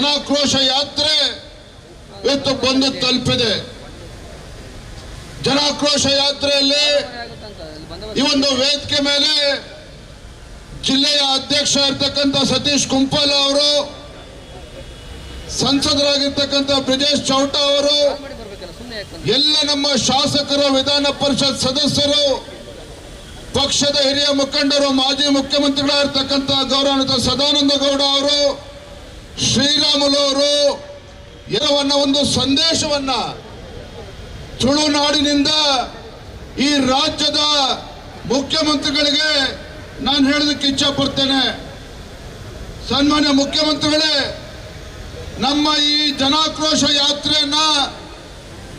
ಜನಾಕ್ರೋಶ ಯಾತ್ರೆ ಇವತ್ತು ಬಂದು ತಲುಪಿದೆ. ಜನಾಕ್ರೋಶ ಯಾತ್ರೆಯಲ್ಲಿ ಈ ಒಂದು ವೇದಿಕೆ ಮೇಲೆ ಜಿಲ್ಲೆಯ ಅಧ್ಯಕ್ಷ ಇರ್ತಕ್ಕಂಥ ಸತೀಶ್ ಕುಂಪಲ್ ಅವರು, ಸಂಸದರಾಗಿರ್ತಕ್ಕಂಥ ಬ್ರಿಜೇಶ್ ಚೌಟ ಅವರು, ಎಲ್ಲ ನಮ್ಮ ಶಾಸಕರು, ವಿಧಾನ ಪರಿಷತ್ ಸದಸ್ಯರು, ಪಕ್ಷದ ಹಿರಿಯ ಮುಖಂಡರು, ಮಾಜಿ ಮುಖ್ಯಮಂತ್ರಿಗಳಾಗಿರ್ತಕ್ಕಂಥ ಗೌರವಾನ್ವಿತ ಸದಾನಂದ ಗೌಡ ಅವರು ಶ್ರೀರಾಮುಲು ಅವರು ಎಲ್ಲವನ್ನ ಒಂದು ಸಂದೇಶವನ್ನ ತುಳುನಾಡಿನಿಂದ ಈ ರಾಜ್ಯದ ಮುಖ್ಯಮಂತ್ರಿಗಳಿಗೆ ನಾನು ಹೇಳೋದಕ್ಕೆ ಇಚ್ಛೆ ಪಡ್ತೇನೆ ಸನ್ಮಾನ್ಯ ಮುಖ್ಯಮಂತ್ರಿಗಳೇ, ನಮ್ಮ ಈ ಜನಾಕ್ರೋಶ ಯಾತ್ರೆಯನ್ನ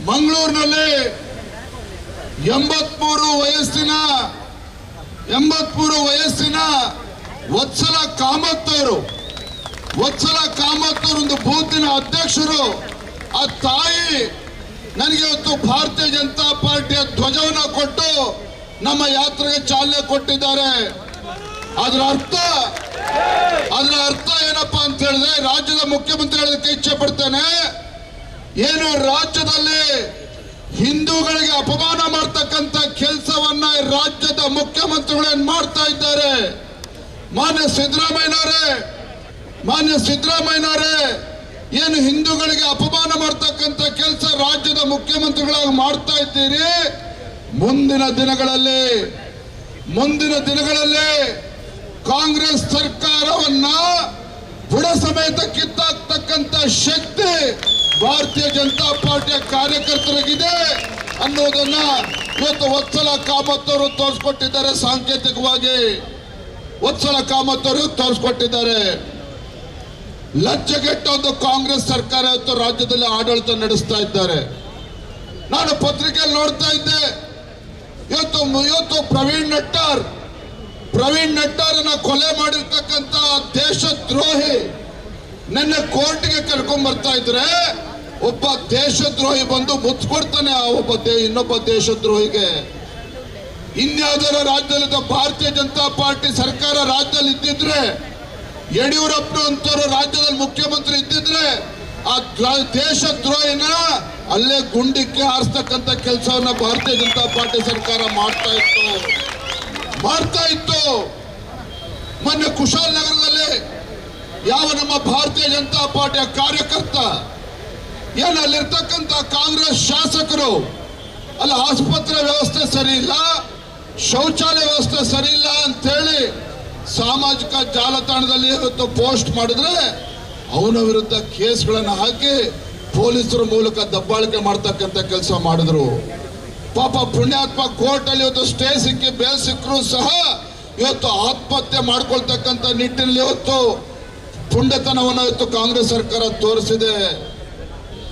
ಮಂಗಳೂರಿನಲ್ಲಿ ಎಂಬತ್ಮೂರು ವಯಸ್ಸಿನ ಎಂಬತ್ಮೂರು ವಯಸ್ಸಿನ ವತ್ಸಲ ಕಾಮತ್ ಅವರು ವತ್ಸಲ ಒಂದು ಬೂತಿನ ಅಧ್ಯಕ್ಷರು, ಆ ತಾಯಿ ನನಗೆ ಇವತ್ತು ಭಾರತೀಯ ಜನತಾ ಪಾರ್ಟಿಯ ಧ್ವಜವನ್ನ ಕೊಟ್ಟು ನಮ್ಮ ಯಾತ್ರೆಗೆ ಚಾಲನೆ ಕೊಟ್ಟಿದ್ದಾರೆ. ಅದರ ಅರ್ಥ ಅದರ ಅರ್ಥ ಏನಪ್ಪಾ ಅಂತ ಹೇಳಿದ್ರೆ ರಾಜ್ಯದ ಮುಖ್ಯಮಂತ್ರಿ ಹೇಳೋದಕ್ಕೆ ಇಚ್ಛೆ ಪಡ್ತೇನೆ. ಏನು ರಾಜ್ಯದಲ್ಲಿ ಹಿಂದೂಗಳಿಗೆ ಅಪಮಾನ ಮಾಡ್ತಕ್ಕಂಥ ಕೆಲಸವನ್ನ ರಾಜ್ಯದ ಮುಖ್ಯಮಂತ್ರಿಗಳೇನ್ ಮಾಡ್ತಾ ಇದ್ದಾರೆ? ಮಾನ್ಯ ಸಿದ್ದರಾಮಯ್ಯನವರೇ ಮಾನ್ಯ ಸಿದ್ದರಾಮಯ್ಯನವರೇ, ಏನು ಹಿಂದೂಗಳಿಗೆ ಅಪಮಾನ ಮಾಡ್ತಕ್ಕಂಥ ಕೆಲಸ ರಾಜ್ಯದ ಮುಖ್ಯಮಂತ್ರಿಗಳಾಗಿ ಮಾಡ್ತಾ ಇದ್ದೀರಿ? ಮುಂದಿನ ದಿನಗಳಲ್ಲಿ ಮುಂದಿನ ದಿನಗಳಲ್ಲಿ ಕಾಂಗ್ರೆಸ್ ಸರ್ಕಾರವನ್ನ ಬುಡ ಸಮೇತ ಕಿತ್ತಾಕ್ತಕ್ಕಂಥ ಶಕ್ತಿ ಭಾರತೀಯ ಜನತಾ ಪಾರ್ಟಿಯ ಕಾರ್ಯಕರ್ತರಿಗಿದೆ ಅನ್ನೋದನ್ನ ಇವತ್ತು ವತ್ಸಲ ಕಾಮತ್ ಅವರು ತೋರಿಸ್ಕೊಟ್ಟಿದ್ದಾರೆ ಸಾಂಕೇತಿಕವಾಗಿ. ವತ್ಸಲ ಕಾಮತ್ ಅವರು ತೋರಿಸ್ಕೊಟ್ಟಿದ್ದಾರೆ. ಲಜ್ಜೆಗೆಟ್ಟ ಒಂದು ಕಾಂಗ್ರೆಸ್ ಸರ್ಕಾರ ಇವತ್ತು ರಾಜ್ಯದಲ್ಲಿ ಆಡಳಿತ ನಡೆಸ್ತಾ ಇದ್ದಾರೆ. ನಾನು ಪತ್ರಿಕೆಯಲ್ಲಿ ನೋಡ್ತಾ ಇದ್ದೆ. ಇವತ್ತು ಇವತ್ತು ಪ್ರವೀಣ್ ನಟ್ಟಾರ್, ಪ್ರವೀಣ್ ನಟ್ಟಾರನ್ನ ಕೊಲೆ ಮಾಡಿರ್ತಕ್ಕಂಥ ದೇಶದ್ರೋಹಿ ನಿನ್ನೆ ಕೋರ್ಟ್ಗೆ ಕರ್ಕೊಂಡ್ ಬರ್ತಾ ಇದ್ರೆ ಒಬ್ಬ ದೇಶದ್ರೋಹಿ ಬಂದು ಮುತ್ತು ಆ ಒಬ್ಬ ಇನ್ನೊಬ್ಬ ದೇಶದ್ರೋಹಿಗೆ. ಇನ್ಯಾವುದರ ರಾಜ್ಯದಲ್ಲಿ ಭಾರತೀಯ ಜನತಾ ಪಾರ್ಟಿ ಸರ್ಕಾರ ರಾಜ್ಯದಲ್ಲಿ ಇದ್ದಿದ್ರೆ ಯಡಿಯೂರಪ್ಪ ಅಂತವರು ರಾಜ್ಯದಲ್ಲಿ ಮುಖ್ಯಮಂತ್ರಿ ಇದ್ದಿದ್ರೆ ಆ ದೇಶ ದ್ರೋಹಿನ ಅಲ್ಲೇ ಗುಂಡಿಕ್ಕೆ ಹಾರಿಸ್ತಕ್ಕಂಥ ಕೆಲಸವನ್ನ ಭಾರತೀಯ ಜನತಾ ಪಾರ್ಟಿ ಸರ್ಕಾರ ಮಾಡ್ತಾ ಇತ್ತು. ಮಾಡ್ತಾ ಇತ್ತು. ಮೊನ್ನೆ ಕುಶಾಲನಗರದಲ್ಲಿ ಯಾವ ನಮ್ಮ ಭಾರತೀಯ ಜನತಾ ಪಾರ್ಟಿಯ ಕಾರ್ಯಕರ್ತ, ಏನ ಅಲ್ಲಿರ್ತಕ್ಕಂಥ ಕಾಂಗ್ರೆಸ್ ಶಾಸಕರು, ಅಲ್ಲಿ ಆಸ್ಪತ್ರೆ ವ್ಯವಸ್ಥೆ ಸರಿ ಇಲ್ಲ, ಶೌಚಾಲಯ ವ್ಯವಸ್ಥೆ ಸರಿ ಇಲ್ಲ ಅಂತೇಳಿ ಸಾಮಾಜಿಕ ಜಾಲತಾಣದಲ್ಲಿ ಇವತ್ತು ಪೋಸ್ಟ್ ಮಾಡಿದ್ರೆ ಅವನ ವಿರುದ್ಧ ಕೇಸ್ಗಳನ್ನು ಹಾಕಿ ಪೊಲೀಸರ ಮೂಲಕ ದಬ್ಬಾಳಿಕೆ ಮಾಡ್ತಕ್ಕಂಥ ಕೆಲಸ ಮಾಡಿದ್ರು. ಪಾಪ ಪುಣ್ಯಾತ್ಮ ಕೋರ್ಟ್ ಅಲ್ಲಿ ಇವತ್ತು ಸ್ಟೇ ಸಿಕ್ಕಿ ಬೇಲ್ ಸಿಕ್ಕರು ಸಹ ಇವತ್ತು ಆತ್ಮಹತ್ಯೆ ಮಾಡ್ಕೊಳ್ತಕ್ಕಂಥ ನಿಟ್ಟಿನಲ್ಲಿ ಇವತ್ತು ಪುಂಡತನವನ್ನು ಇವತ್ತು ಕಾಂಗ್ರೆಸ್ ಸರ್ಕಾರ ತೋರಿಸಿದೆ.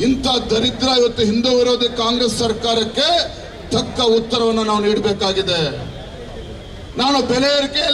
ಇಂಥ ದರಿದ್ರ ಇವತ್ತು ಹಿಂದೂ ವಿರೋಧಿ ಕಾಂಗ್ರೆಸ್ ಸರ್ಕಾರಕ್ಕೆ ತಕ್ಕ ಉತ್ತರವನ್ನು ನಾವು ನೀಡಬೇಕಾಗಿದೆ. ನಾನು ಬೆಲೆ ಏರಿಕೆ